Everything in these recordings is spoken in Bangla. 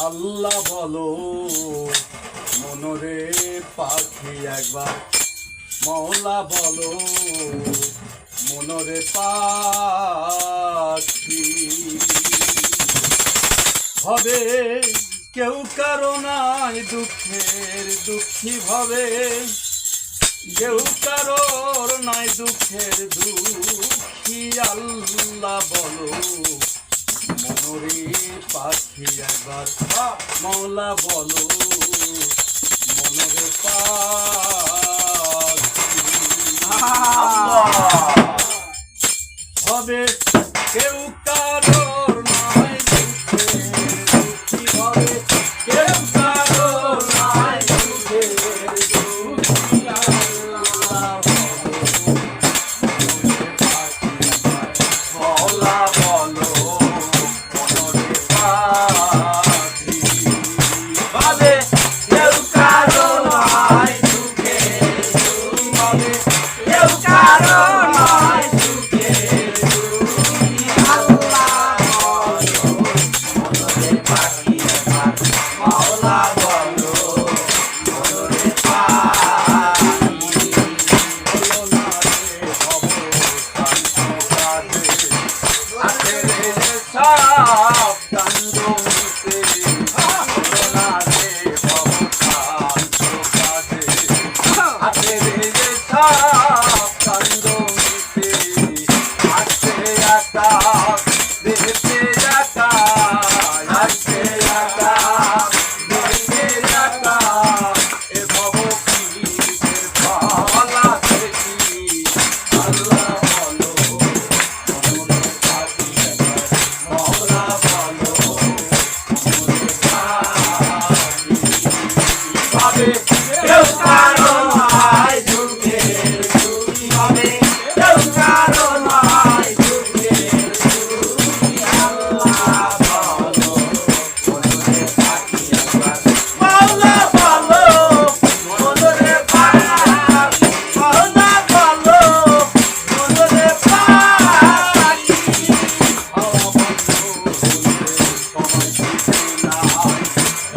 আল্লাহ বলো, মনরে পাখি একবার। মওলা বলো, মনরে পাখি। হবে কেউ কারণায় দুঃখের দুঃখী ভাবে। কেউ কারোর নাই দুঃখের দুঃখী, আল্লাহ বলো। ওরে পাখি একবার। মৌলা বলো মনরে পা Ah!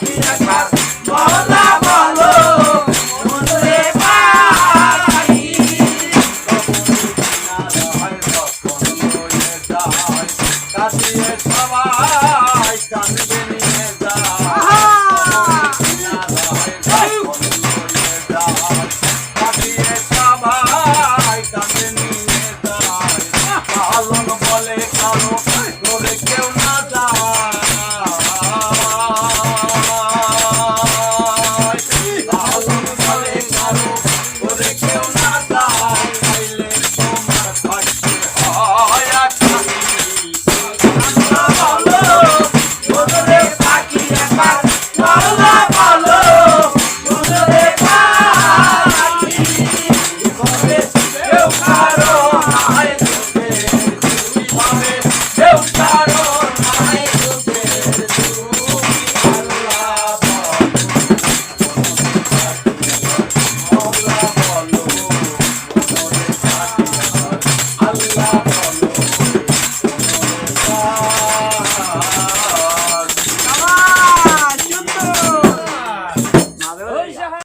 Yeah.